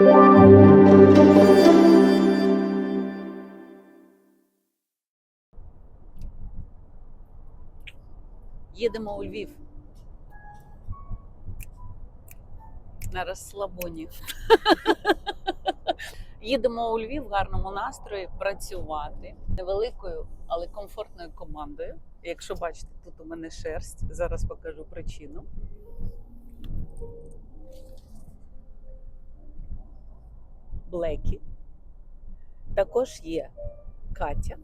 Їдемо у Львів. На розслабоні. Їдемо у Львів в гарному настрої працювати невеликою, але комфортною командою. Якщо бачите, тут у мене шерсть. Зараз покажу причину. Блекі. Також є Катя.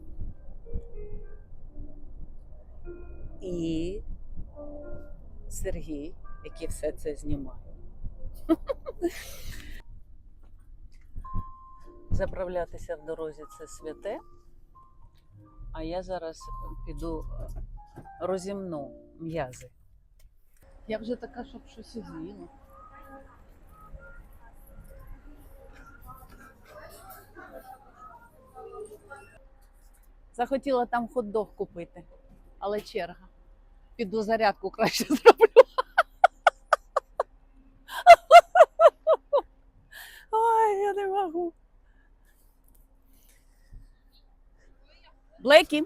І Сергій, який все це знімає. Заправлятися в дорозі це святе. А я зараз піду розімну м'язи. Я вже така, щоб щось з'їла. Захотіла там хот-дог купити, але черга. Піду зарядку краще зроблю. Ой, я не можу. Блекі,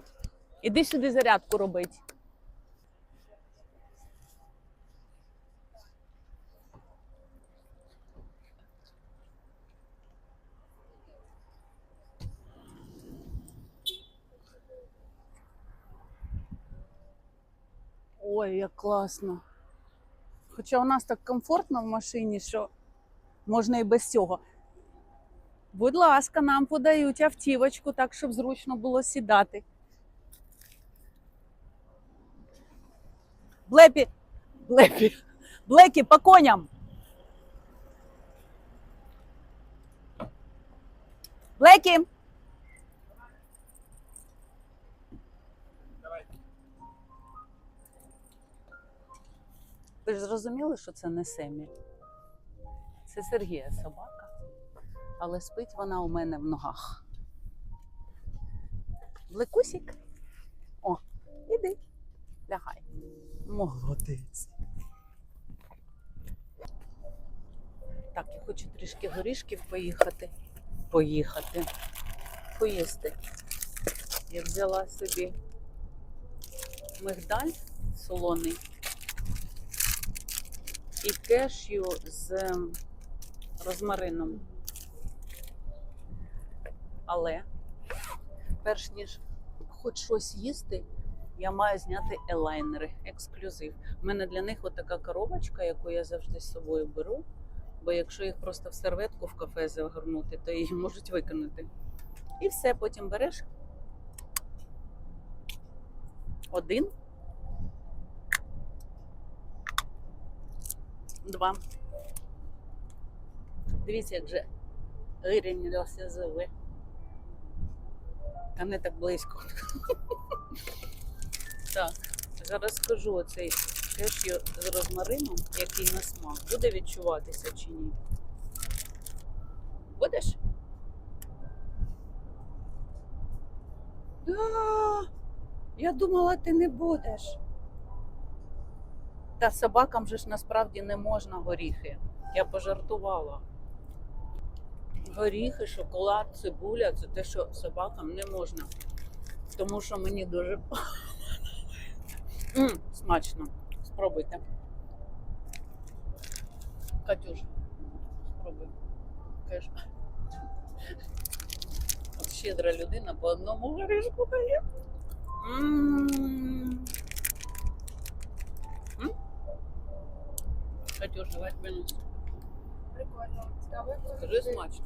іди сюди зарядку робити. Ой, як класно. Хоча у нас так комфортно в машині, що можна і без цього. Будь ласка, нам подають автівочку, так, щоб зручно було сідати. Блепі, Блепі, Блекі, по коням. Блекі. Ви ж зрозуміли, що це не Семі? Це Сергія собака, але спить вона у мене в ногах. Блекусік. О, іди, лягай. Молодець. Так, я хочу трішки горішків поїхати. Поїхати. Поїсти. Я взяла собі мигдаль солоний і кешю з розмарином. Але перш ніж хоч щось їсти, я маю зняти елайнери, ексклюзив. У мене для них отака коробочка, яку я завжди з собою беру. Бо якщо їх просто в серветку в кафе загорнути, то її можуть викинути. І все, потім береш один, два. Дивіться, як же вирівнялося зови. Та не так близько. Так, зараз скажу оцей кешю з розмарином, який на смак, буде відчуватися чи ні. Будеш? Да, я думала, ти не будеш. Та собакам же ж насправді не можна горіхи. Я пожартувала. Горіхи, шоколад, цибуля це те, що собакам не можна. Тому що мені дуже М, смачно. Спробуйте. Катюш, спробуй. Кеш. От щедра людина по одному горішку дає. М. Катюш, давай принесу. Прикольно. Ви смачно.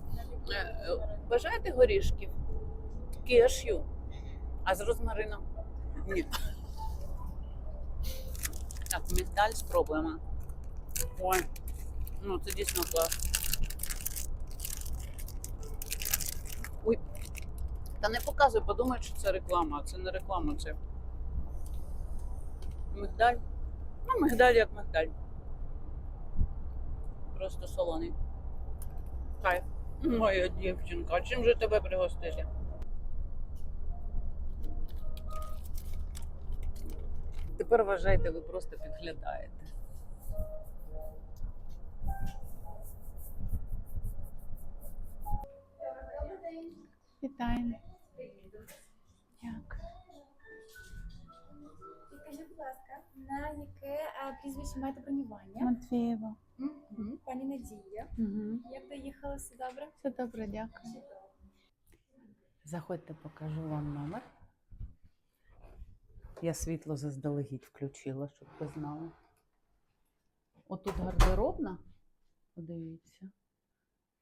Е, е, Бажаєте горішків? Кешю. А з розмарином? Ні. Так, мігдаль спробуємо. Ой, ну це дійсно клас. Ой. Та не показуй, подумають, що це реклама, а це не реклама, це мигдаль. Ну, мигдаль як мигдаль. Просто солоний. Кайф. Моя дівчинка, чим же тебе пригостити? Тепер вважайте, ви просто підглядаєте. Вітаємо. Дякую. Підкажіть, будь ласка, на яке е, прізвище маєте бронювання? Матвієва. Мгм. Пані Надія. Угу. Як доїхали, все добре? Все добре, дякую. Заходьте, покажу вам номер. Я світло заздалегідь включила, щоб ви знали. Отут гардеробна, подивіться.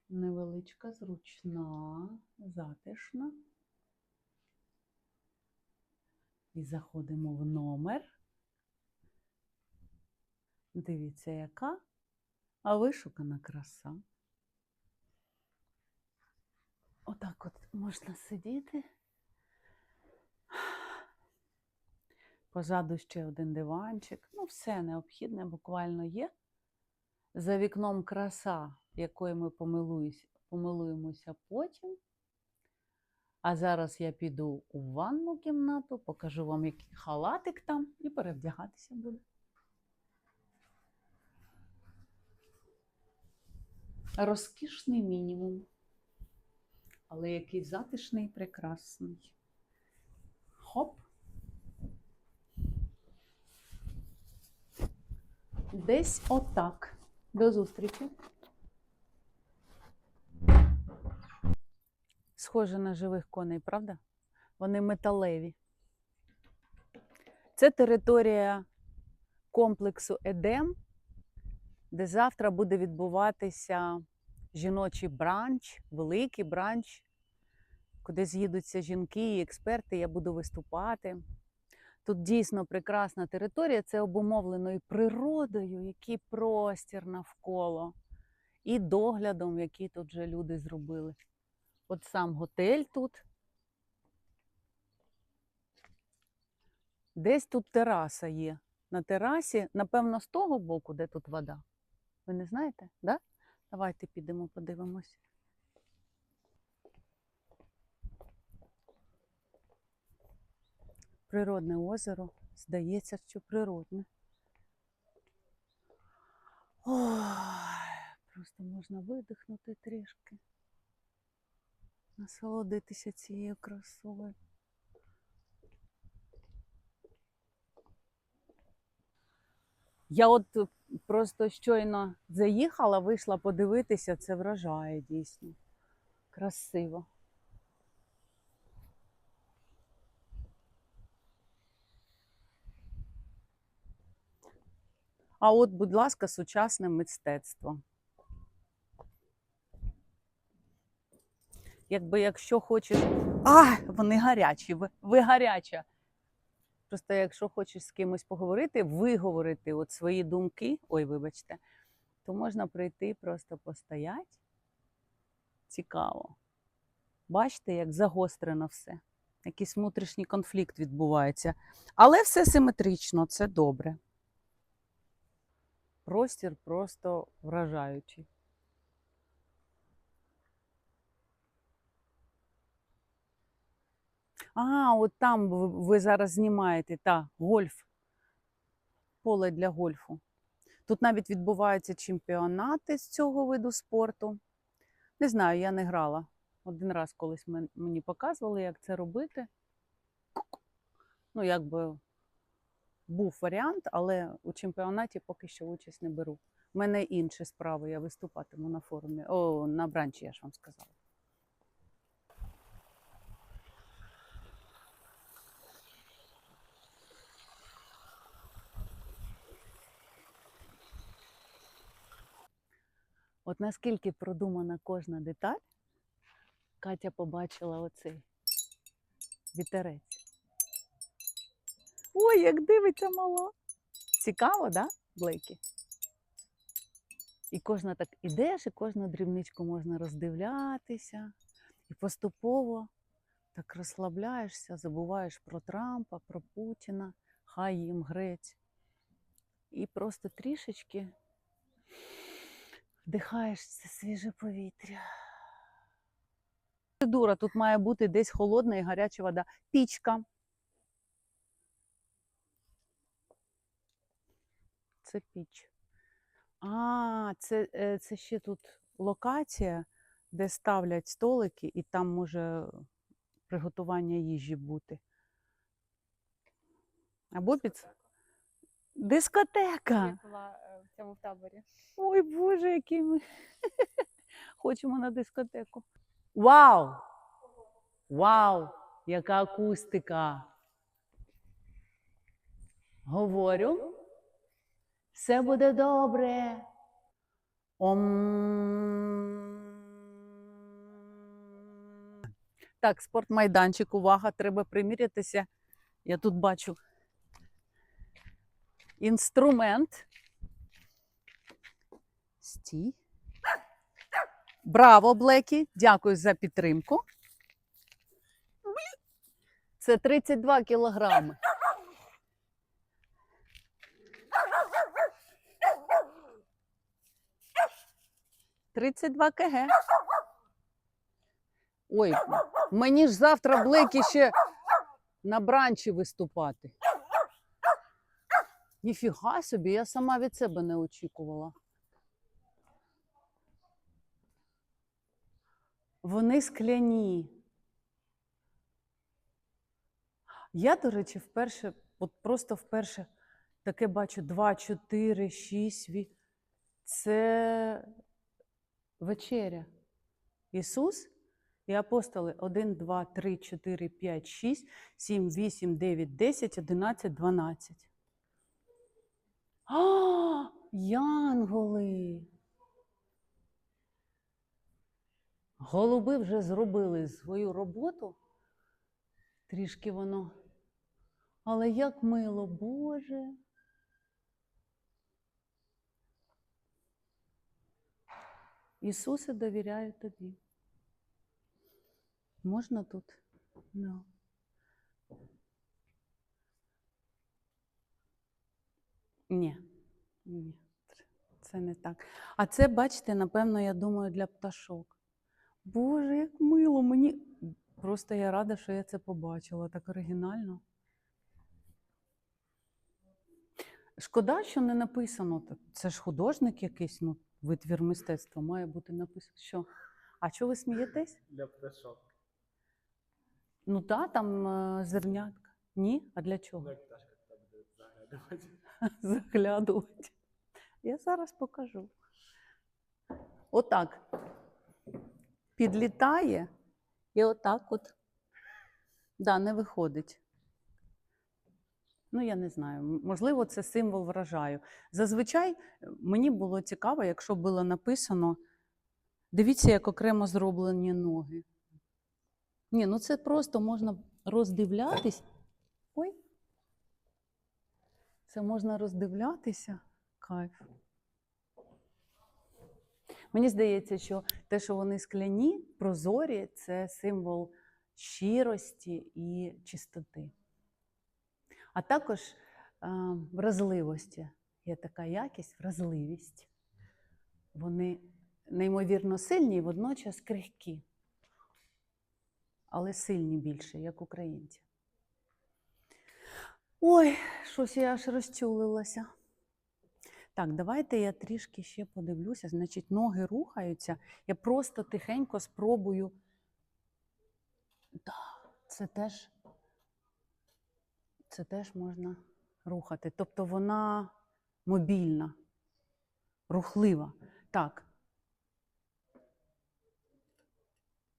Невеличка, зручна, затишна. І заходимо в номер. Дивіться, яка, а вишукана краса. Отак от можна сидіти. Позаду ще один диванчик. Ну, все необхідне буквально є. За вікном краса, якою ми помилуємося потім. А зараз я піду у ванну кімнату, покажу вам, який халатик там, і перевдягатися буду. Розкішний мінімум але який затишний і прекрасний. Хоп. Десь отак. До зустрічі. Схоже на живих коней, правда? Вони металеві. Це територія комплексу Едем, де завтра буде відбуватися жіночий бранч, великий бранч, куди з'їдуться жінки і експерти. Я буду виступати. Тут дійсно прекрасна територія, це обумовлено і природою, який простір навколо, і доглядом, який тут вже люди зробили. От сам готель тут. Десь тут тераса є. На терасі, напевно, з того боку, де тут вода. Ви не знаєте? Да? Давайте підемо подивимось. Природне озеро. Здається, що природне. Ой, просто можна видихнути трішки. Насолодитися цією красою. Я от просто щойно заїхала, вийшла подивитися, це вражає дійсно. Красиво. А от, будь ласка, сучасне мистецтво. Якби якщо хочеш. А, вони гарячі, ви, ви гаряча. Просто якщо хочеш з кимось поговорити, виговорити от свої думки, ой, вибачте, то можна прийти просто постояти. Цікаво. Бачите, як загострено все. Якийсь внутрішній конфлікт відбувається. Але все симетрично, це добре. Простір просто вражаючий. А, от там ви, зараз знімаєте та гольф. Поле для гольфу. Тут навіть відбуваються чемпіонати з цього виду спорту. Не знаю, я не грала. Один раз колись мені показували, як це робити. Ну, якби був варіант, але у чемпіонаті поки що участь не беру. У мене інші справи, я виступатиму на форумі. О, на бранчі, я ж вам сказала. От наскільки продумана кожна деталь, Катя побачила оцей вітерець. Ой, як дивиться мала. Цікаво, да, Блейкі? І кожна так ідеш, і кожну дрібничку можна роздивлятися. І поступово так розслабляєшся, забуваєш про Трампа, про Путіна, хай їм грець. І просто трішечки вдихаєш це свіже повітря. Процедура тут має бути десь холодна і гаряча вода. Пічка. Це піч. А, це, е, це ще тут локація, де ставлять столики, і там може приготування їжі бути. Або під дискотека. В цьому в таборі. Ой, Боже, який ми хочемо на дискотеку. Вау! Вау! Яка акустика! Говорю, все буде добре. Ом. Так, спортмайданчик, увага, треба примірятися. Я тут бачу інструмент. Стій. Браво, Блекі! Дякую за підтримку. Це 32 кілограми. Тридцять два кг. Ой, мені ж завтра Блекі ще на бранчі виступати. Ніфіга собі, я сама від себе не очікувала. Вони скляні. Я, до речі, вперше, от просто вперше таке бачу 2, 4, 6. ві- Це вечеря. Ісус і апостоли 1, 2, 3, 4, 5, 6, 7, 8, 9, 10, 11, 12. А, янголи! Голуби вже зробили свою роботу. Трішки воно. Але як мило, Боже. Ісусе, довіряю тобі. Можна тут? Ну. Ні. Ні. Це не так. А це, бачите, напевно, я думаю, для пташок. Боже, як мило мені. Просто я рада, що я це побачила так оригінально. Шкода, що не написано. Це ж художник якийсь, ну, витвір мистецтва має бути написано. Що? А чого ви смієтесь? Для пташок. Ну так, там е, зернятка. Ні? А для Ну, чого? як пташка туди буде заглядувати. Заглядувати. Я зараз покажу. Отак. Підлітає і отак от. Да, не виходить. Ну, я не знаю. Можливо, це символ вражаю. Зазвичай е, мені було цікаво, якщо було написано: дивіться, як окремо зроблені ноги. Ні, ну це просто можна роздивлятись. Ой. Це можна роздивлятися. Кайф. Мені здається, що те, що вони скляні, прозорі, це символ щирості і чистоти. А також е, вразливості. Є така якість, вразливість. Вони неймовірно сильні і водночас крихкі, але сильні більше, як українці. Ой, щось я аж розчулилася. Так, давайте я трішки ще подивлюся. Значить, ноги рухаються. Я просто тихенько спробую. Так, це теж, це теж можна рухати. Тобто вона мобільна, рухлива. Так.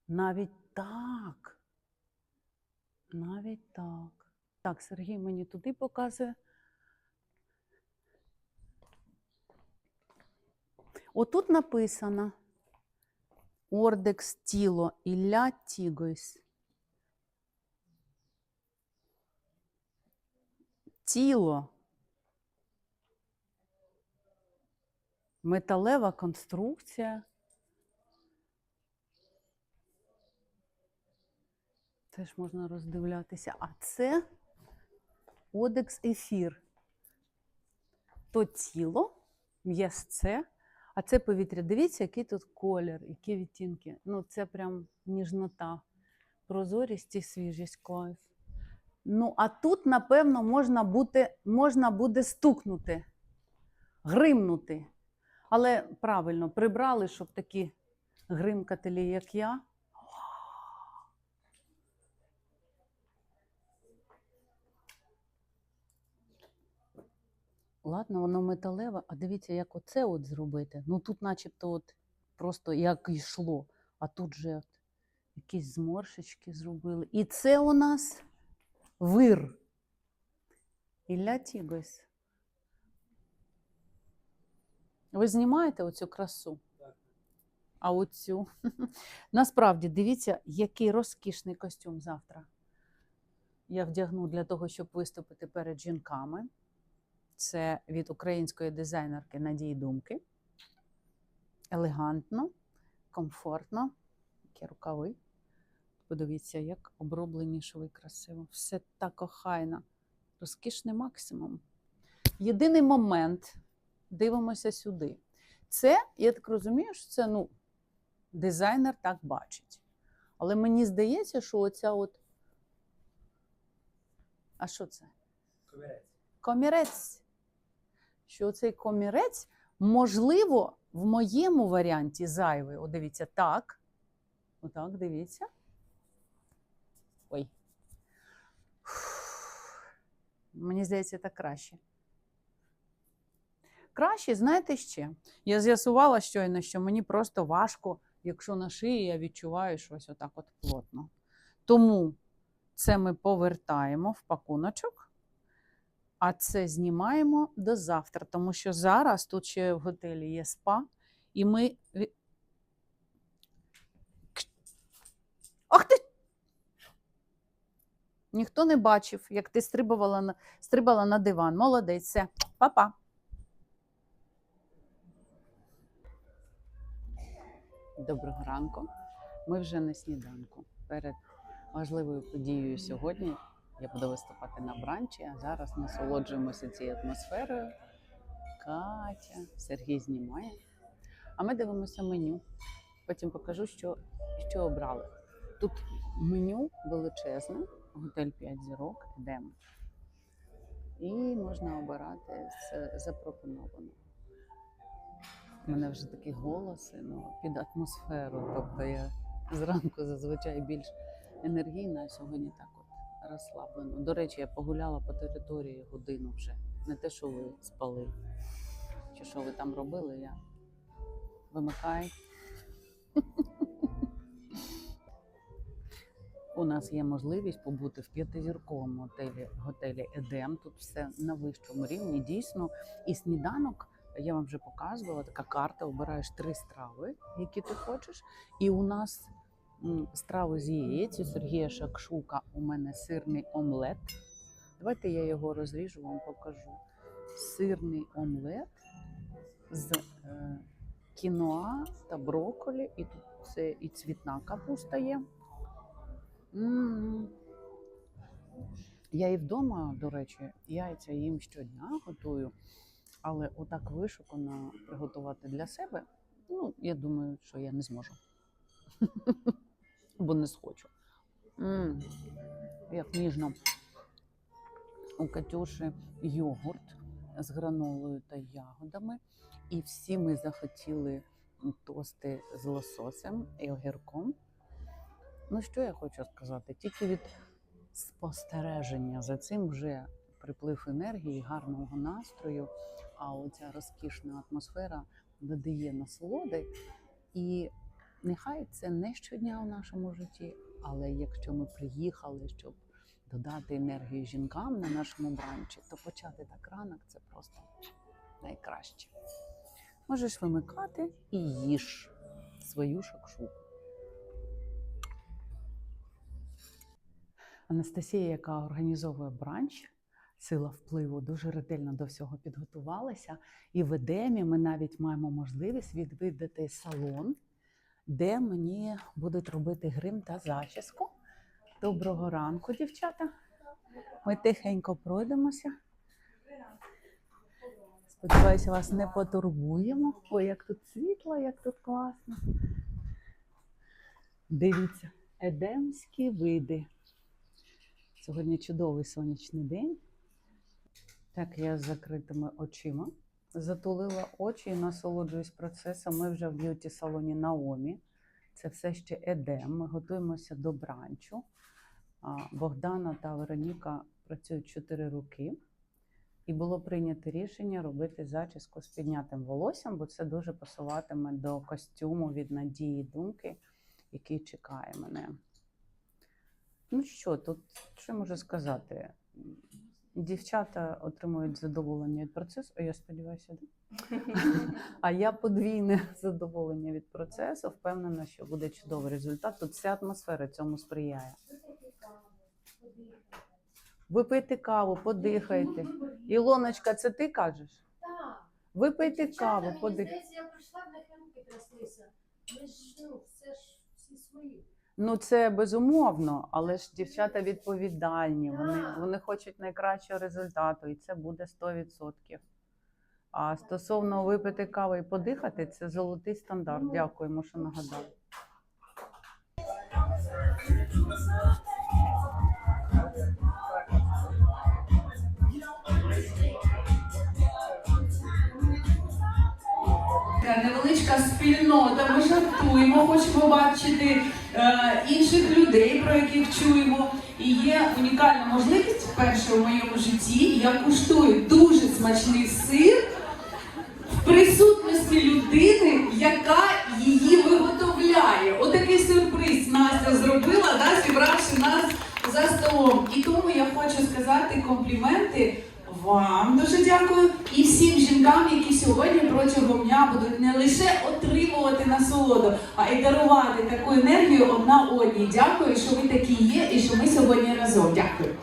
Навіть так. Навіть так. Так, Сергій мені туди показує. Отут написано Ордекс тіло Ілля Тігойс. Тіло. Металева конструкція. Теж можна роздивлятися. А це Одекс ефір. То тіло, м'ясце, а це повітря. Дивіться, який тут колір, які відтінки. Ну, це прям ніжнота, прозорість і свіжість кайф. Ну, а тут, напевно, можна, бути, можна буде стукнути, гримнути. Але правильно, прибрали, щоб такі гримкателі, як я. Ладно, воно металеве, а дивіться, як оце от зробити. Ну тут начебто от просто як йшло, а тут же от якісь зморшечки зробили. І це у нас вир. Ілля Тігось. Ви знімаєте оцю красу? А оцю. Насправді, дивіться, який розкішний костюм завтра. Я вдягну для того, щоб виступити перед жінками. Це від української дизайнерки Надії Думки. Елегантно, комфортно. Які рукави. Подивіться, як оброблені шви красиво. Все так охайно. Розкішний максимум. Єдиний момент, дивимося сюди. Це, я так розумію, що це ну, дизайнер так бачить. Але мені здається, що оця от. А що це? Комірець. комірець. Що цей комірець, можливо, в моєму варіанті зайвий. О, дивіться, так. Отак, дивіться. Ой. Мені здається, так краще. Краще, знаєте ще? Я з'ясувала щойно, що мені просто важко, якщо на шиї я відчуваю щось отак от плотно. Тому це ми повертаємо в пакуночок. А це знімаємо до завтра, тому що зараз тут ще в готелі є спа, і ми. Ах ти! Ніхто не бачив, як ти стрибувала на, стрибала на диван. Молодець, все. Па-па. Доброго ранку. Ми вже на сніданку. Перед важливою подією сьогодні я буду виступати на бранчі, а зараз насолоджуємося цією атмосферою. Катя, Сергій знімає. А ми дивимося меню. Потім покажу, що, що обрали. Тут меню величезне, готель 5 зірок, йдемо. І можна обирати з запропонованого. У мене вже такі голоси ну, під атмосферу. Тобто я зранку зазвичай більш енергійна, а сьогодні так розслаблено. До речі, я погуляла по території годину вже. Не те, що ви спали. Чи що ви там робили, я вимикай. У нас є можливість побути в п'ятизірковому готелі, готелі Едем. Тут все на вищому рівні. Дійсно, і сніданок. Я вам вже показувала така карта. Обираєш три страви, які ти хочеш. І у нас м, страви з яєць. Сергія Шакшука у мене сирний омлет. Давайте я його розріжу, вам покажу. Сирний омлет з е, кіноа та брокколі. І тут це і цвітна капуста є. М. Я і вдома, до речі, яйця їм щодня готую, але отак вишукано приготувати для себе, ну, я думаю, що я не зможу. Бо не схочу. М, Як ніжно. У Катюші йогурт з гранолою та ягодами. І всі ми захотіли тости з лососем і огірком. Ну, що я хочу сказати? Тільки від спостереження за цим вже приплив енергії, гарного настрою, а оця розкішна атмосфера додає насолоди. І нехай це не щодня у нашому житті, але якщо ми приїхали, щоб додати енергію жінкам на нашому бранчі, то почати так ранок це просто найкраще. Можеш вимикати і їж свою шакшуку. Анастасія, яка організовує бранч, сила впливу, дуже ретельно до всього підготувалася. І в Едемі ми навіть маємо можливість відвідати салон, де мені будуть робити грим та зачіску. Доброго ранку, дівчата. Ми тихенько пройдемося. Сподіваюся, вас не потурбуємо. Ой, як тут світло, як тут класно. Дивіться, едемські види. Сьогодні чудовий сонячний день. Так, я з закритими очима затулила очі і насолоджуюсь процесом. Ми вже в б'юті салоні Наомі. Це все ще едем. Ми готуємося до бранчу. Богдана та Вероніка працюють 4 роки. І було прийнято рішення робити зачіску з піднятим волоссям, бо це дуже пасуватиме до костюму від надії думки, який чекає мене. Ну що, тут що можу сказати? Дівчата отримують задоволення від процесу, я сподіваюся, да? а я подвійне задоволення від процесу. Впевнена, що буде чудовий результат. Тут вся атмосфера цьому сприяє. Випийте каву, подихайте. Ілоночка, це ти кажеш? Так. Випийте каву, подихайте. я прийшла, в них руки. Ми ж, ну, все ж всі свої. Ну це безумовно, але ж дівчата відповідальні. Вони, вони хочуть найкращого результату, і це буде 100%. А стосовно випити кави і подихати, це золотий стандарт. Ну, Дякуємо, що нагадали. Невеличка спільнота. Ми жартуємо, хочемо бачити інших людей, про яких чуємо. І є унікальна можливість вперше у моєму житті. Я куштую дуже смачний сир в присутності людини, яка її виготовляє. Отакий сюрприз Настя зробила, да, зібравши нас за столом. І тому я хочу сказати компліменти вам дуже дякую і всім жінкам, які сьогодні протягом дня будуть не лише отримувати насолоду, а й дарувати таку енергію одна одній. Дякую, що ви такі є, і що ми сьогодні разом. Дякую.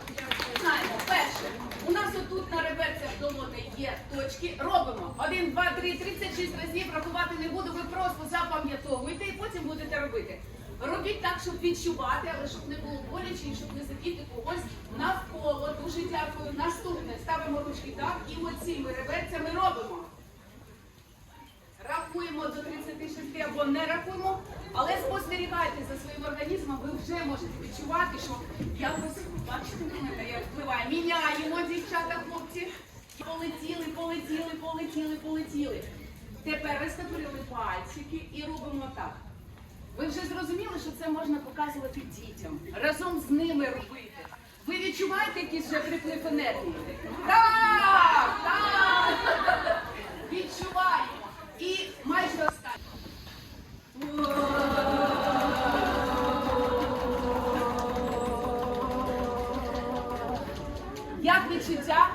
Знаємо, перше, у нас отут на реверсах долони є точки. Робимо 1, 2, 3, 36 разів, рахувати не буду, ви просто запам'ятовуєте і потім будете робити. Робіть так, щоб відчувати, але щоб не було боляче і щоб не задіти когось навколо. Дуже дякую. Наступне ставимо ручки так і оціми реверсями робимо. Рахуємо до 36 або не рахуємо, але спостерігайте за своїм організмом, ви вже можете відчувати, що якось бачите на мене, як впливає. Міняємо, дівчата, хлопці. Полетіли, полетіли, полетіли, полетіли. Тепер розтопорили пальчики і робимо так. Ви вже зрозуміли, що це можна показувати дітям, разом з ними робити. Ви відчуваєте якийсь вже приплив енергії? Так! Так! Відчуваємо. І майже останнє. Як відчуття?